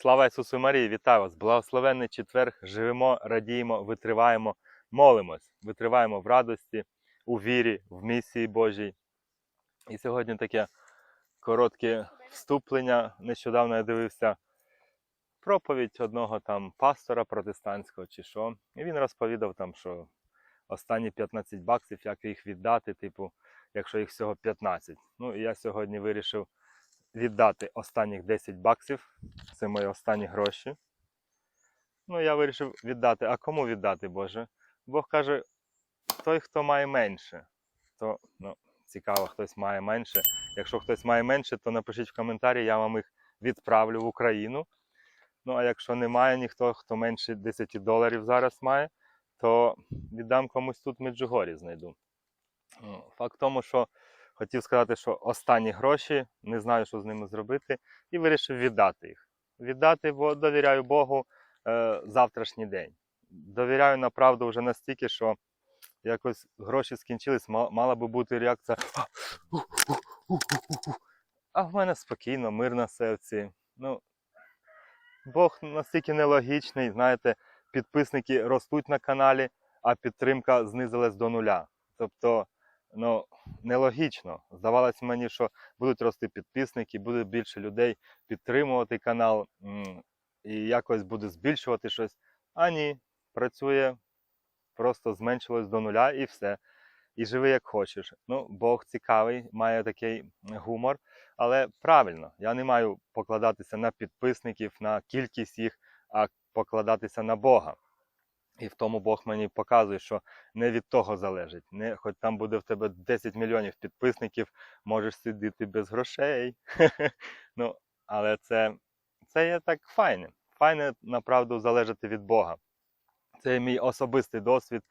Слава Ісусу Марії, вітаю вас! Благословенний четверг! Живемо, радіємо, витриваємо, молимось, витриваємо в радості, у вірі, в місії Божій. І сьогодні таке коротке вступлення. Нещодавно я дивився проповідь одного там пастора протестантського чи що. І він розповідав там, що останні 15 баксів, як їх віддати, типу, якщо їх всього 15. Ну і я сьогодні вирішив віддати останніх 10 баксів. Це мої останні гроші. Ну, я вирішив віддати. А кому віддати, Боже? Бог каже, той, хто має менше, то ну, цікаво, хтось має менше. Якщо хтось має менше, то напишіть в коментарі, я вам їх відправлю в Україну. Ну, а якщо немає ніхто, хто менше 10 доларів зараз має, то віддам комусь тут в Меджугорі знайду. Ну, Факт тому, що хотів сказати, що останні гроші, не знаю, що з ними зробити, і вирішив віддати їх. Віддати, бо довіряю Богу е, завтрашній день. Довіряю направду вже настільки, що якось гроші скінчились, мала би бути реакція. «А, у, у, у, у, у». А в мене спокійно, мир на серці. Ну, Бог настільки нелогічний, знаєте, підписники ростуть на каналі, а підтримка знизилась до нуля. Тобто, ну, нелогічно. Здавалось мені, що будуть рости підписники, буде більше людей підтримувати канал і якось буде збільшувати щось. А ні, працює, просто зменшилось до нуля і все. І живи як хочеш. Ну, Бог цікавий, має такий гумор, але правильно, я не маю покладатися на підписників, на кількість їх, а покладатися на Бога. І в тому Бог мені показує, що не від того залежить. Не, хоч там буде в тебе 10 мільйонів підписників, можеш сидіти без грошей. ну, але це, це є так файне. Файне направду залежати від Бога. Це мій особистий досвід.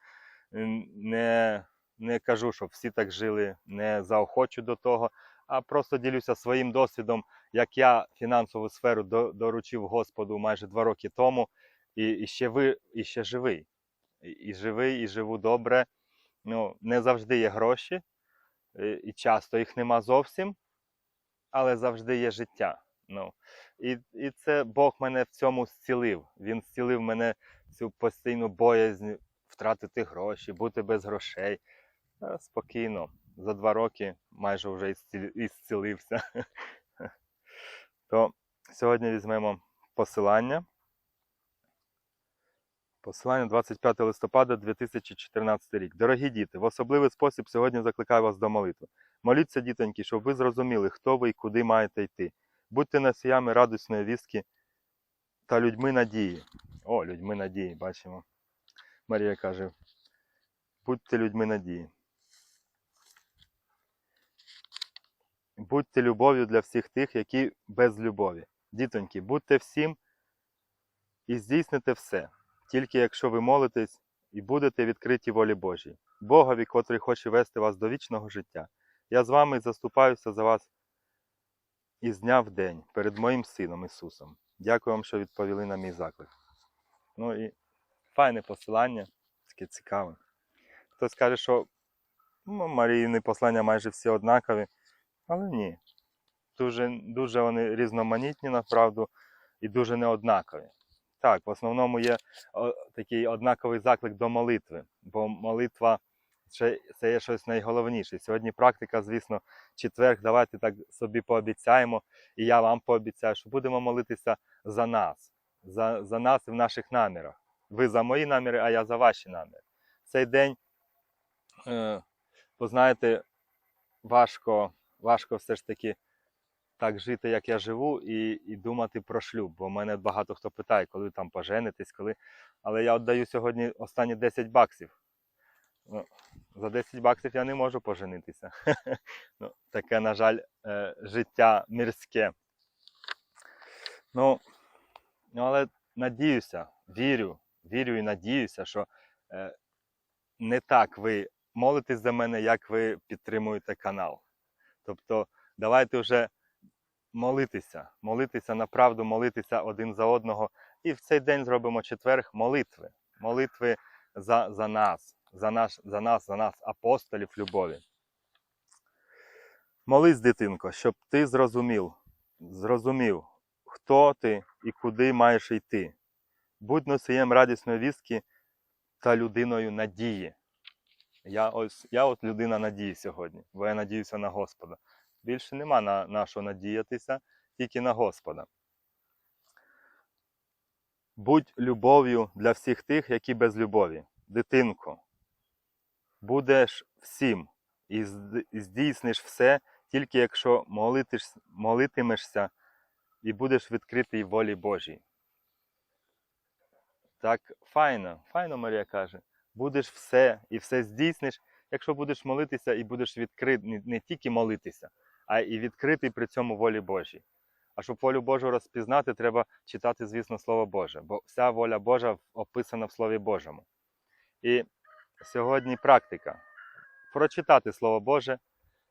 Не, не кажу, що всі так жили, не заохочу до того, а просто ділюся своїм досвідом, як я фінансову сферу доручив Господу майже два роки тому, і, і ще ви, і ще живий. І, і живий, і живу добре. Ну, не завжди є гроші, і, і часто їх нема зовсім, але завжди є життя. Ну, і, і це Бог мене в цьому зцілив. Він зцілив мене цю постійну боязнь втратити гроші, бути без грошей. Е, Спокійно. За два роки майже вже і зцілився. То сьогодні візьмемо посилання. Посилання 25 листопада 2014 рік. Дорогі діти, в особливий спосіб сьогодні закликаю вас до молитви. Моліться, дітоньки, щоб ви зрозуміли, хто ви і куди маєте йти. Будьте носіями радісної вістки та людьми надії. О, людьми надії, бачимо. Марія каже: будьте людьми надії. Будьте любов'ю для всіх тих, які без любові. Дітоньки, будьте всім і здійсните все, тільки якщо ви молитесь і будете відкриті волі Божій, Богові, котрий хоче вести вас до вічного життя. Я з вами заступаюся за вас із дня в день перед моїм сином Ісусом. Дякую вам, що відповіли на мій заклик. Ну і файне посилання, таке цікаве. Хтось каже, що ну, Маріїни послання майже всі однакові, але ні. Дуже, дуже вони різноманітні, направду, і дуже неоднакові. Так, в основному є такий однаковий заклик до молитви, бо молитва це, є щось найголовніше. Сьогодні практика, звісно, четверг, давайте так собі пообіцяємо, і я вам пообіцяю, що будемо молитися за нас, за, за нас в наших намірах. Ви за мої наміри, а я за ваші наміри. Цей день, е, ви знаєте, важко, важко все ж таки так жити, як я живу, і, і думати про шлюб. Бо мене багато хто питає, коли там поженитесь, коли. Але я віддаю сьогодні останні 10 баксів. Ну, за 10 баксів я не можу поженитися. ну, таке, на жаль, е, життя мирське. Ну, ну, але надіюся, вірю, вірю і надіюся, що е, не так ви молитесь за мене, як ви підтримуєте канал. Тобто, давайте вже молитися, молитися направду, молитися один за одного. І в цей день зробимо четверг молитви. Молитви за, за нас, за, наш, за нас, за нас, апостолів любові. Молись, дитинко, щоб ти зрозумів, зрозумів, хто ти, і куди маєш йти. Будь носієм радісної вістки та людиною надії. Я ось, я от людина надії сьогодні, бо я надіюся на Господа. Більше нема на, на що надіятися, тільки на Господа. Будь любов'ю для всіх тих, які без любові. Дитинко, будеш всім і здійсниш все, тільки якщо молитиш, молитимешся і будеш відкритий волі Божій. Так файно, файно Марія каже. Будеш все і все здійсниш, якщо будеш молитися і будеш відкритий, не, тільки молитися, а і відкритий при цьому волі Божій. А щоб волю Божу розпізнати, треба читати, звісно, Слово Боже, бо вся воля Божа описана в Слові Божому. І сьогодні практика прочитати Слово Боже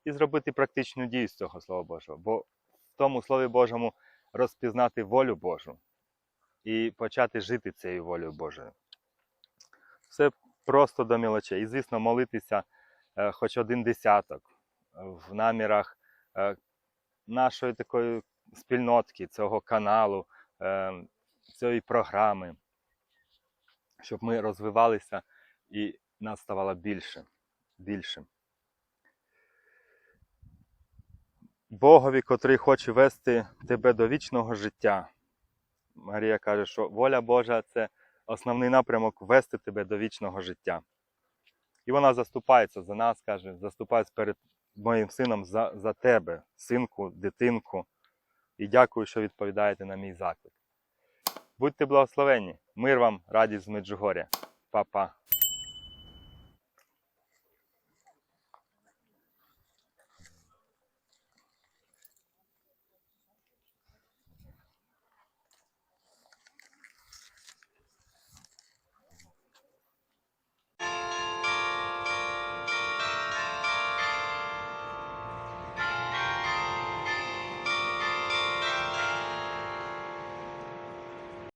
і зробити практичну дію з цього Слова Божого, бо в тому Слові Божому розпізнати волю Божу і почати жити цією волею Божою. Все просто до мілочей. І, звісно, молитися е, хоч один десяток в намірах е, нашої такої спільнотки, цього каналу, е, цієї програми, щоб ми розвивалися і нас ставало більше. більше. Богові, котрий хоче вести тебе до вічного життя. Марія каже, що воля Божа це основний напрямок вести тебе до вічного життя. І вона заступається за нас, каже, заступається перед моїм сином за, за тебе, синку, дитинку. І дякую, що відповідаєте на мій заклик. Будьте благословенні, мир вам, радість з Меджугоря. Па-па.